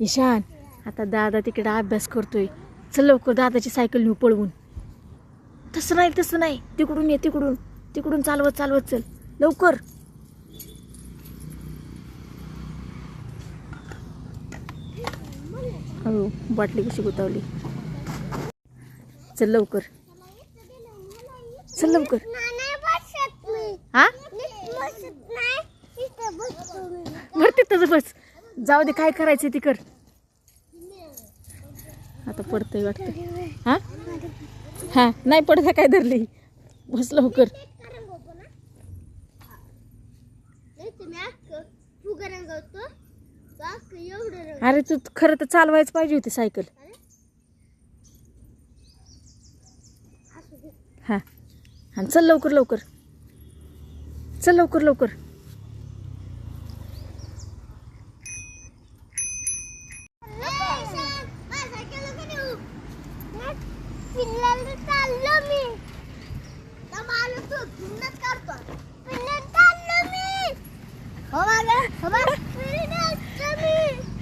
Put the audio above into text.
निशान. आता दादा तिकडे अभ्यास करतोय. चल लवकर दादाची सायकल नेऊ पळवून. तसं नाही तसं नाही. तिकडून ये तिकडून. तिकडून चालवत चालवत चल. लवकर. हो बाटली कशी गुतावली. चल लवकर. चल लवकर. हा? बरं तिथंच बस. जाऊ दे काय करायचं ती कर. आता पडतंय वाटतं. हा? हा नाही पडतं काय धरली. बस लवकर. अरे तू खरं तर चालवायच पाहिजे होती सायकल. हा. हा चल लवकर लवकर. चल लवकर लवकर. పిల్లలు తల్లు మీ వాళ్ళతో పిల్లలు కడతారు పిల్లలు తల్లు మీ